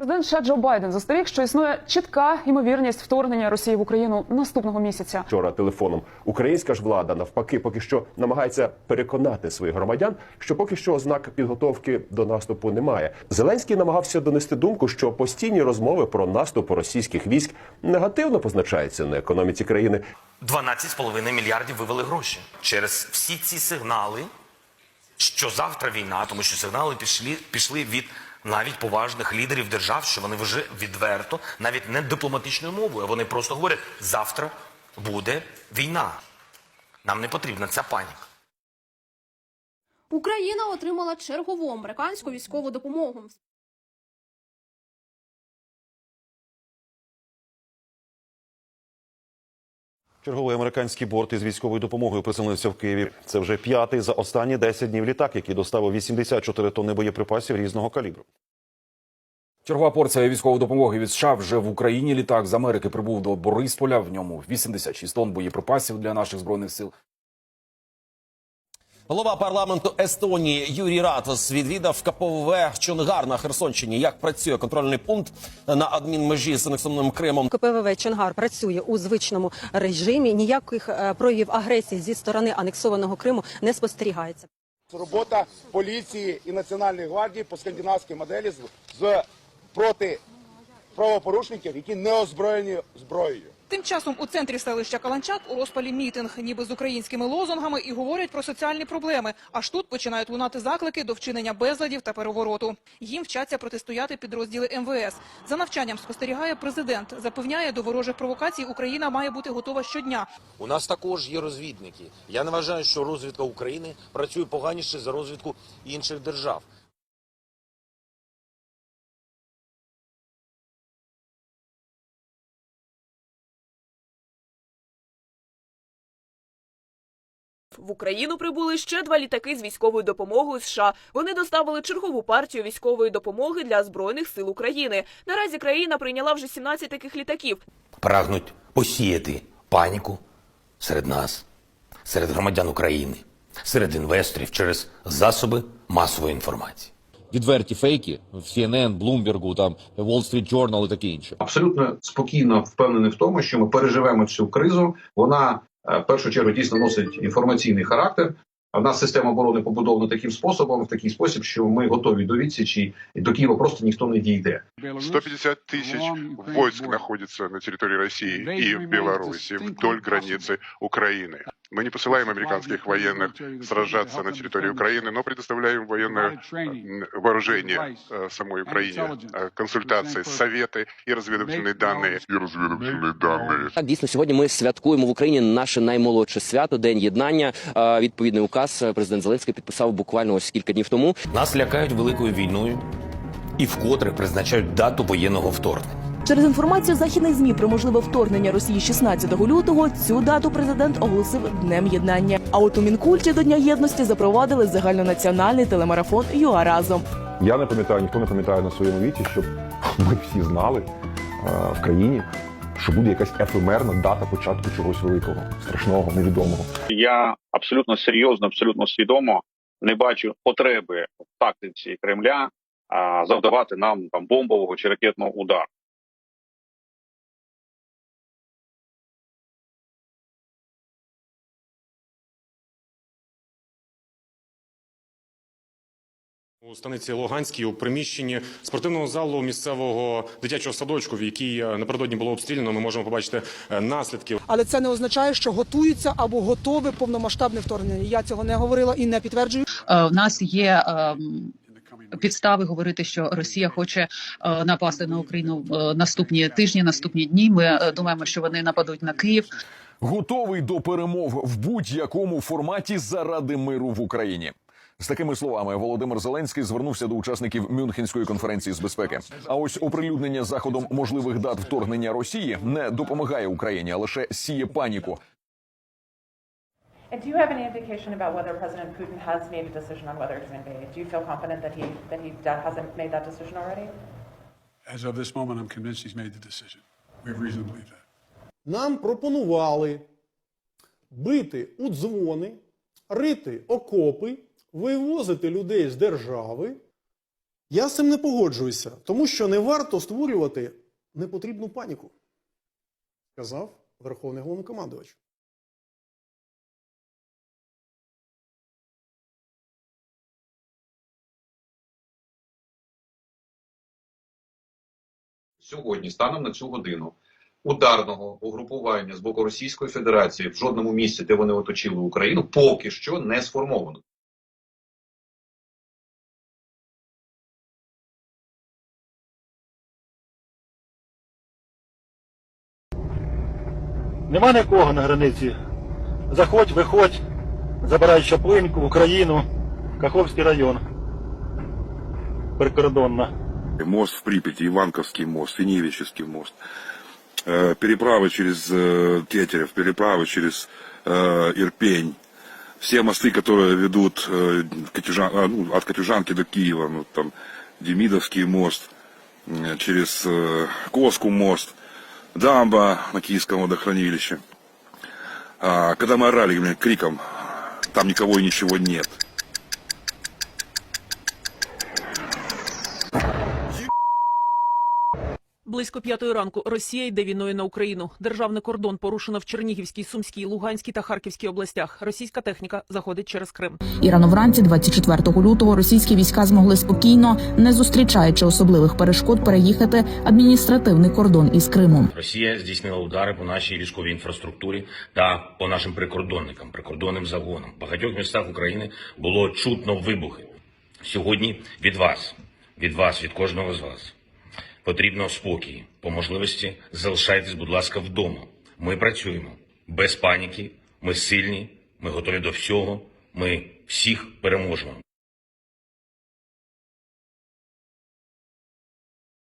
Президент США Джо Байден застеріг, що існує чітка ймовірність вторгнення Росії в Україну наступного місяця. вчора телефоном. Українська ж влада навпаки поки що намагається переконати своїх громадян, що поки що ознак підготовки до наступу немає. Зеленський намагався донести думку, що постійні розмови про наступ російських військ негативно позначаються на економіці країни. 12,5 мільярдів вивели гроші через всі ці сигнали, що завтра війна, тому що сигнали пішли, пішли від навіть поважних лідерів держав, що вони вже відверто, навіть не дипломатичною мовою, вони просто говорять: завтра буде війна. Нам не потрібна ця паніка. Україна отримала чергову американську військову допомогу. Черговий американський борт із військовою допомогою приземлився в Києві. Це вже п'ятий за останні 10 днів літак, який доставив 84 тонни боєприпасів різного калібру. Чергова порція військової допомоги від США вже в Україні. Літак з Америки прибув до Борисполя. В ньому 86 тонн боєприпасів для наших збройних сил. Голова парламенту Естонії Юрій Ратос відвідав КПВВ Чонгар на Херсонщині. Як працює контрольний пункт на адмінмежі з анексованим Кримом? КПВВ Чонгар працює у звичному режимі. Ніяких е, проявів агресії зі сторони анексованого Криму не спостерігається. Робота поліції і національної гвардії по скандинавській моделі з, з проти правопорушників, які не озброєні зброєю. Тим часом у центрі селища Каланчак у розпалі мітинг, ніби з українськими лозунгами, і говорять про соціальні проблеми. Аж тут починають лунати заклики до вчинення безладів та перевороту. Їм вчаться протистояти підрозділи МВС. За навчанням спостерігає президент. Запевняє, до ворожих провокацій Україна має бути готова щодня. У нас також є розвідники. Я не вважаю, що розвідка України працює поганіше за розвідку інших держав. В Україну прибули ще два літаки з військовою допомогою США. Вони доставили чергову партію військової допомоги для збройних сил України. Наразі країна прийняла вже 17 таких літаків. Прагнуть посіяти паніку серед нас, серед громадян України, серед інвесторів через засоби масової інформації. відверті фейки в CNN, Bloomberg, там Wall Street Journal і таке інше. Абсолютно спокійно впевнений в тому, що ми переживемо цю кризу. Вона в першу чергу дійсно носить інформаційний характер. А в нас система оборони побудована таким способом, в такий спосіб, що ми готові до відсічі, і до Києва просто ніхто не дійде. 150 тысяч войск находится на территории России и в Беларуси вдоль границы Украины. Мы не посылаем американских военных сражаться на территории Украины, но предоставляем военное м, вооружение э, самой Украине, э, консультации, советы и разведывательные данные. И разведывательные данные. Так, дійсно, сьогодні ми святкуємо в Україні наше наймолодше свято, День єднання. Е, Відповідний указ е, президент Зеленський підписав буквально ось кілька днів тому. Нас лякають великою війною і вкотре призначають дату воєнного вторгнення. Через інформацію західних змі про можливе вторгнення Росії 16 лютого цю дату президент оголосив днем єднання. А от у мінкульті до Дня єдності запровадили загальнонаціональний телемарафон ЮА разом. Я не пам'ятаю, ніхто не пам'ятає на своєму віці, щоб ми всі знали е, в країні, що буде якась ефемерна дата початку чогось великого, страшного, невідомого. Я абсолютно серйозно, абсолютно свідомо не бачу потреби в тактиці Кремля а, завдавати нам там бомбового чи ракетного удару. У станиці Луганській у приміщенні спортивного залу місцевого дитячого садочку, в який е, напередодні було обстріляно, ми можемо побачити е, наслідки. Але це не означає, що готуються або готове повномасштабне вторгнення. Я цього не говорила і не підтверджую. У нас є ем, підстави говорити, що Росія хоче е, напасти на Україну е, наступні тижні, наступні дні. Ми е, думаємо, що вони нападуть на Київ. Готовий до перемов в будь-якому форматі заради миру в Україні. З такими словами Володимир Зеленський звернувся до учасників Мюнхенської конференції з безпеки. А ось оприлюднення заходом можливих дат вторгнення Росії не допомагає Україні, а лише сіє паніку. And do you have any indication about whether President Putin has made a decision on whether to invade? Do you feel confident that he that he hasn't made that decision already? As of this moment, I'm convinced he's made the decision. We have reason to believe that. Нам пропонували бити у дзвони, рити окопи, вивозити людей з держави, Я з цим не погоджуюся, тому що не варто створювати непотрібну паніку, сказав Верховний головнокомандувач. Сьогодні, станом на цю годину, ударного угрупування з боку Російської Федерації в жодному місці, де вони оточили Україну, поки що не сформовано. Нема нікого на границі. Заходь, виходь, забирай Чаплинку, Україну, Каховський район. Прикордонна. Мост в Припяти, Иванковский мост, Синевический мост. Э, Переправы через э, Тетерев, переправы через э, Ирпень. Все мосты, которые ведут э, Катюжан- а, ну, от Катюжанки до Киева, ну, там Демидовский мост, э, через э, Коску мост, дамба на Киевском водохранилище. Когда мы орали криком, там никого и ничего нет. Близько п'ятої ранку Росія йде війною на Україну. Державний кордон порушено в Чернігівській, Сумській, Луганській та Харківській областях. Російська техніка заходить через Крим. І рано вранці, 24 лютого, російські війська змогли спокійно, не зустрічаючи особливих перешкод, переїхати адміністративний кордон із Кримом. Росія здійснила удари по нашій військовій інфраструктурі та по нашим прикордонникам, прикордонним загонам. В багатьох містах України було чутно вибухи. Сьогодні від вас, від вас, від кожного з вас потрібно спокій. По можливості залишайтесь, будь ласка, вдома. Ми працюємо без паніки. Ми сильні. Ми готові до всього. Ми всіх переможемо.